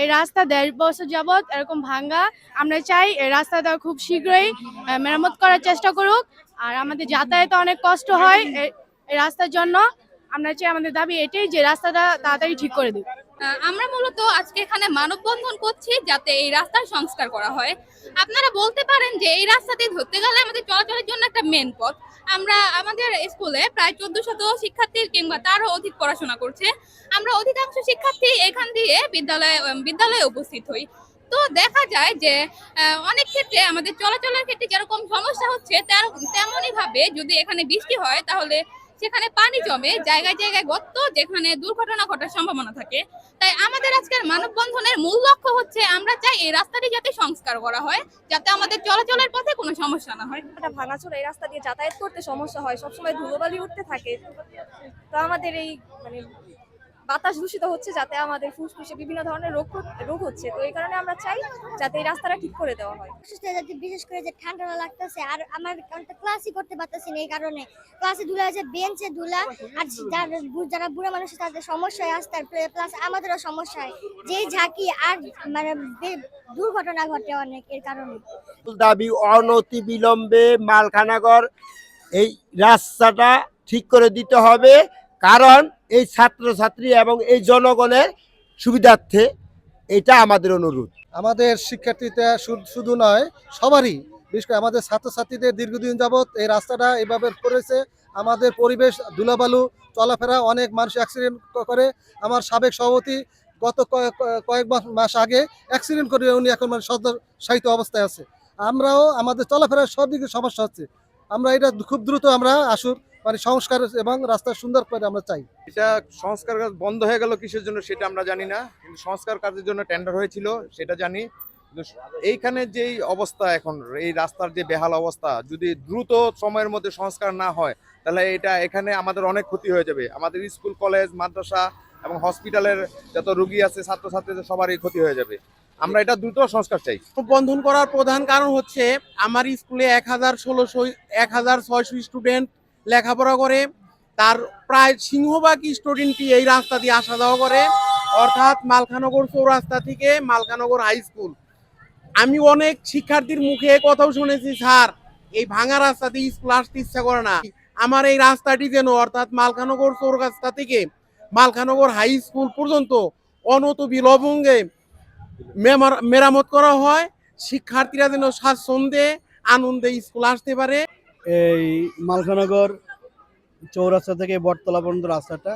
এই রাস্তা দেড় বছর যাবৎ এরকম ভাঙ্গা। আমরা চাই এই রাস্তাটা খুব শীঘ্রই মেরামত করার চেষ্টা করুক। আর আমাদের যাতায়াতে অনেক কষ্ট হয় এই- রাস্তার জন্য। আমরা চাই আমাদের দাবি এটাই যে রাস্তাটা তাড়াতাড়ি ঠিক করে আহ, আমরা মূলত আজকে এখানে মানববন্ধন করছি যাতে এই রাস্তার সংস্কার করা হয়। আপনারা বলতে পারেন যে এই রাস্তা দিয়ে ধরতে গেলে আমাদের চলাচলের জন্য একটা মেন পথ। আমরা আমাদের স্কুলে প্রায় চোদ্দ শত শিক্ষার্থী কিংবা তারও অধিক পড়াশোনা করছে। আমরা অধিকাংশ শিক্ষার্থী এখান দিয়ে বিদ্যালয়ে বিদ্যালয়ে উপস্থিত হই। তো দেখা যায় যে অনেক ক্ষেত্রে আমাদের চলাচলের ক্ষেত্রে যেরকম সমস্যা হচ্ছে তেমনই ভাবে যদি এখানে বৃষ্টি হয় তাহলে সেখানে পানি জমে, জায়গায় জায়গায় গর্ত, যেখানে দুর্ঘটনা ঘটার সম্ভাবনা থাকে। তাই আমাদের আজকের মানববন্ধনের মূল লক্ষ্য হচ্ছে আমরা চাই এই রাস্তাটি যাতে সংস্কার করা হয়, যাতে আমাদের চলাচলের পথে কোনো সমস্যা না হয়। একটা ভাঙাচোরা এই রাস্তা দিয়ে যাতায়াত করতে সমস্যা হয়, সবসময় ধুলোবালি উঠতে থাকে। তো আমাদের এই মানে বাতাস দূষিত হচ্ছে যাতে আমাদের ফুসফুসে বিভিন্ন ধরনের রোগ রোগ হচ্ছে। তো এই কারণে আমরা চাই যাতে এই রাস্তাটা ঠিক করে দেওয়া হয়। বিশেষ করে যে ঠান্ডা লাগতেছে আর আমার ক্লাসই করতে পারতেছি না এই কারণে। ক্লাসে ধুলা আছে বেঞ্চে ধুলা আর যারা বুড়ো মানুষ তাদের সমস্যা হয় আসতে প্লাস আমাদেরও সমস্যা হয়। যেই ঝাঁকি আর মানে দুর্ঘটনা ঘটে অনেক এর কারণে। দাবি অনতি বিলম্বে মালখানাগর এই রাস্তাটা ঠিক করে দিতে হবে। কারণ এই ছাত্রছাত্রী এবং এই জনগণের সুবিধার্থে এটা আমাদের অনুরোধ। আমাদের শিক্ষার্থীতে শুধু নয়, সবারই, বিশেষ করে আমাদের ছাত্রছাত্রীদের দীর্ঘদিন যাবৎ এই রাস্তাটা এভাবে করেছে। আমাদের পরিবেশ ধুলাবালু, চলাফেরা, অনেক মানুষ অ্যাক্সিডেন্ট করে। আমার সাবেক সভাপতি গত কয়েক মাস আগে অ্যাক্সিডেন্ট করে উনি এখন মানে সদর সাহিত্য অবস্থায় আছে। আমরাও আমাদের চলাফেরার সব দিকে সমস্যা হচ্ছে। আমরা এটা খুব দ্রুত আমরা আসুর মানে সংস্কার এবং রাস্তা সুন্দর করে আমরা চাই। এটা সংস্কার কাজ বন্ধ হয়ে গেল কিসের জন্য সেটা আমরা জানি না কিন্তু সংস্কার কাজের জন্য টেন্ডার হয়েছিল সেটা জানি। এইখানে যেই অবস্থা এখন এই রাস্তার যে বেহাল অবস্থা যদি দ্রুত সময়ের মধ্যে সংস্কার না হয় তাহলে এটা এখানে আমাদের অনেক ক্ষতি হয়ে যাবে। আমাদের স্কুল কলেজ মাদ্রাসা এবং হসপিটালের যত রুগী আছে ছাত্রছাত্রীদের সবারই ক্ষতি হয়ে যাবে। আমরা এটা দ্রুত সংস্কার চাই। বন্ধন করার প্রধান কারণ হচ্ছে আমার স্কুলে এক হাজার ষোলোশো এক হাজার ছয়শো স্টুডেন্ট লেখাপড়া করে, তার প্রায় সিংহভাগ স্টুডেন্টই এই রাস্তা দিয়ে আসা যাওয়া করে, অর্থাৎ মালখানগর চৌরাস্তা থেকে মালখানগর হাই স্কুল আমি অনেক শিক্ষার্থীর মুখে কথাও শুনেছি, স্যার, এই ভাঙা রাস্তা দিয়ে স্কুল আসতে ইচ্ছা করে না। আমার এই রাস্তাটি যেন অর্থাৎ মালখানগর চৌরাস্তা থেকে মালখানগর হাই স্কুল পর্যন্ত অনত বিলবঙ্গে মেরামত করা হয়। শিক্ষার্থীরা যেন স্বাচ্ছন্দ্যে, আনন্দে স্কুল আসতে পারে। এই মালখানগর চৌরাস্তা থেকে বটতলা পর্যন্ত রাস্তাটা।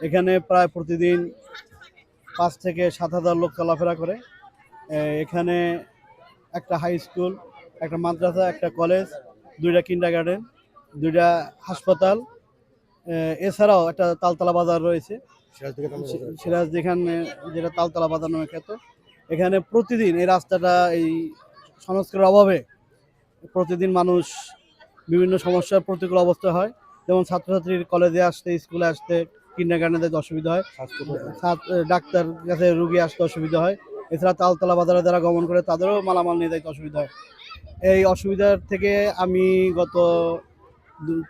এখানে প্রায় প্রতিদিন পাঁচ থেকে সাত হাজার লোক চলাফেরা করে। এখানে একটা হাই স্কুল একটা মাদ্রাসা একটা কলেজ দুইটা কিন্ডার গার্ডেন দুইটা হাসপাতাল। এছাড়াও একটা তালতলা বাজার রয়েছে। সিরাজ যেখানে যেটা তালতলা বাজার নামে খ্যাত। এখানে প্রতিদিন এই রাস্তাটা এই সংস্কারের অভাবে প্রতিদিন মানুষ বিভিন্ন সমস্যার প্রতিকূল অবস্থা হয়। যেমন ছাত্রছাত্রীর কলেজে আসতে স্কুলে আসতে কিন্ডার গার্ডেনে যেতে অসুবিধা হয়। ডাক্তার কাছে রুগী আসতে অসুবিধা হয়। এছাড়া তালতলা বাজারে যারা গমন করে তাদেরও মালামাল নিয়ে যাইতে অসুবিধা হয়। এই অসুবিধার থেকে আমি গত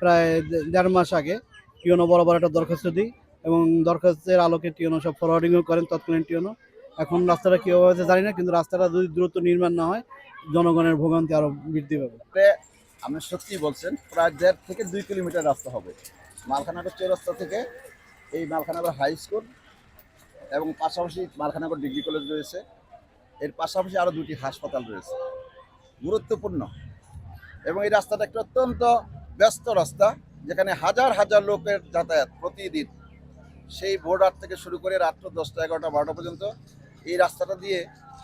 প্রায় দেড় মাস আগে টিওনো বরাবর একটা দরখাস্ত দিই এবং দরখাস্তের আলোকে টিওনো সব ফরওয়ার্ডিংও করেন, তৎকালীন টিওনো। এখন রাস্তাটা কীভাবে জানি না, কিন্তু রাস্তাটা যদি দ্রুত নির্মাণ না হয়, জনগণের ভোগান্তি আরও বৃদ্ধি পাবে। আপনি সত্যি বলছেন, প্রায় দেড় থেকে দুই কিলোমিটার রাস্তা হবে। মালখানগর চৌরাস্তা থেকে এই মালখানগর হাই স্কুল এবং পাশাপাশি মালখানগর ডিগ্রি কলেজ রয়েছে। এর পাশাপাশি আরও দুটি হাসপাতাল রয়েছে। গুরুত্বপূর্ণ। এবং এই রাস্তাটা একটা অত্যন্ত ব্যস্ত রাস্তা, যেখানে হাজার হাজার লোকের যাতায়াত প্রতিদিন। সেই ভোর রাত থেকে শুরু করে রাত্র দশটা এগারোটা বারোটা পর্যন্ত এই রাস্তাটা দিয়ে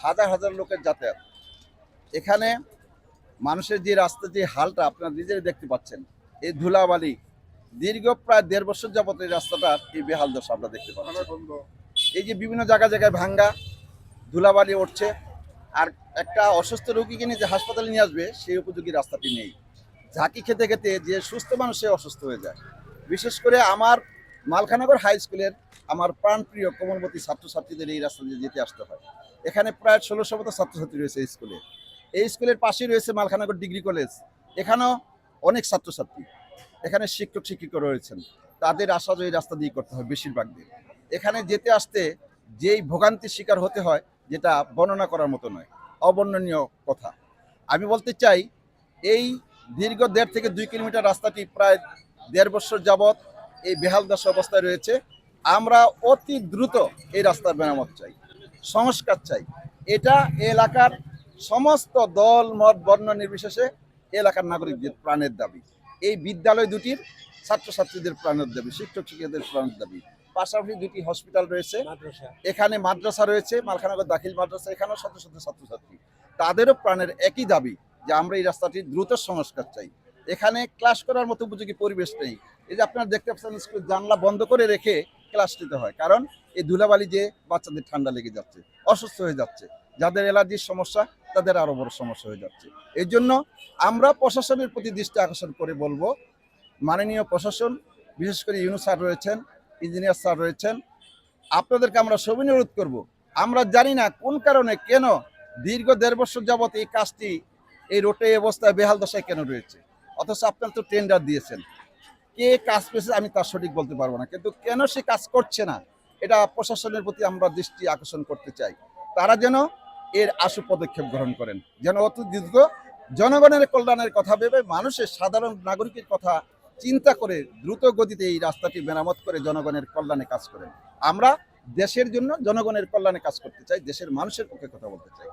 হাজার হাজার লোকের যাতায়াত। এখানে মানুষের যে রাস্তা যে হালটা আপনারা নিজেই দেখতে পাচ্ছেন এই ধুলাবালি দীর্ঘ প্রায় দেড় বছর যাবত এই রাস্তাটার এই বেহাল দশা আমরা দেখতে পাচ্ছি। এই যে বিভিন্ন জায়গায় জায়গায় ভাঙ্গা ধুলাবালি উঠছে আর একটা অসুস্থ রোগীকে নিয়ে যে হাসপাতালে নিয়ে আসবে সেই উপযোগী রাস্তাটি নেই। ঝাঁকি খেতে খেতে যে সুস্থ মানুষ সে অসুস্থ হয়ে যায়। বিশেষ করে আমার মালখানগর হাই স্কুলের আমার প্রাণপ্রিয় কোমলবতী ছাত্রছাত্রীদের এই রাস্তা দিয়ে যেতে আসতে হয়। এখানে প্রায় ষোলোশো মতো ছাত্রছাত্রী রয়েছে এই স্কুলে। এই স্কুলের পাশেই রয়েছে মালখানগর ডিগ্রি কলেজ। এখানেও অনেক ছাত্রছাত্রী, এখানে শিক্ষক, শিক্ষিকা রয়েছেন। তাদের আসা এই রাস্তা দিয়ে করতে হয় বেশিরভাগ দিন। এখানে যেতে আসতে যেই ভোগান্তির শিকার হতে হয়, যেটা বর্ণনা করার মতো নয়, অবর্ণনীয় কথা। আমি বলতে চাই, এই দীর্ঘ দেড় থেকে দুই কিলোমিটার রাস্তাটি প্রায় দেড় বছর যাবৎ এই বেহাল অবস্থায় রয়েছে। আমরা অতি দ্রুত এই রাস্তার মেরামত চাই, সংস্কার চাই। এটা এলাকার সমস্ত দল মত বর্ণ নির্বিশেষে এলাকার নাগরিকদের প্রাণের দাবি। এই বিদ্যালয় দুটির ছাত্রছাত্রীদের প্রাণের দাবি শিক্ষক শিক্ষকদের প্রাণের দাবি। পাশাপাশি দুটি হসপিটাল রয়েছে। এখানে মাদ্রাসা রয়েছে মালখানগর দাখিল মাদ্রাসা এখানেও শত শত ছাত্রছাত্রী। তাদেরও প্রাণের একই দাবি যে আমরা এই রাস্তাটির দ্রুত সংস্কার চাই। এখানে ক্লাস করার মতো উপযোগী পরিবেশ নেই। এই যে আপনারা দেখতে পাচ্ছেন স্কুল জানলা বন্ধ করে রেখে ক্লাস নিতে হয়। কারণ এই ধুলাবালি যে বাচ্চাদের ঠান্ডা লেগে যাচ্ছে অসুস্থ হয়ে যাচ্ছে। যাদের অ্যালার্জির সমস্যা, তাদের আরও বড় সমস্যা হয়ে যাচ্ছে। এই জন্য আমরা প্রশাসনের প্রতি দৃষ্টি আকর্ষণ করে বলব, মাননীয় প্রশাসন, বিশেষ করে ইউনু স্যার রয়েছেন, ইঞ্জিনিয়ার স্যার রয়েছেন, আপনাদেরকে আমরা সবই অনুরোধ করব, আমরা জানি না কোন কারণে কেন দীর্ঘ দেড় বছর যাবত এই কাজটি, এই রোটে অবস্থায় বেহাল দশায় কেন রয়েছে? অথচ আপনারা তো টেন্ডার দিয়েছেন। কে কাজ পেয়েছে আমি তার সঠিক বলতে পারব না, কিন্তু কেন সে কাজ করছে না? এটা প্রশাসনের প্রতি আমরা দৃষ্টি আকর্ষণ করতে চাই। তারা যেন এর আশু পদক্ষেপ গ্রহণ করেন। যেন অতি দ্রুত জনগণের কল্যাণের কথা ভেবে মানুষের সাধারণ নাগরিকের কথা চিন্তা করে দ্রুত গতিতে এই রাস্তাটি মেরামত করে জনগণের কল্যাণে কাজ করেন। আমরা দেশের জন্য জনগণের কল্যাণে কাজ করতে চাই, দেশের মানুষের পক্ষে কথা বলতে চাই।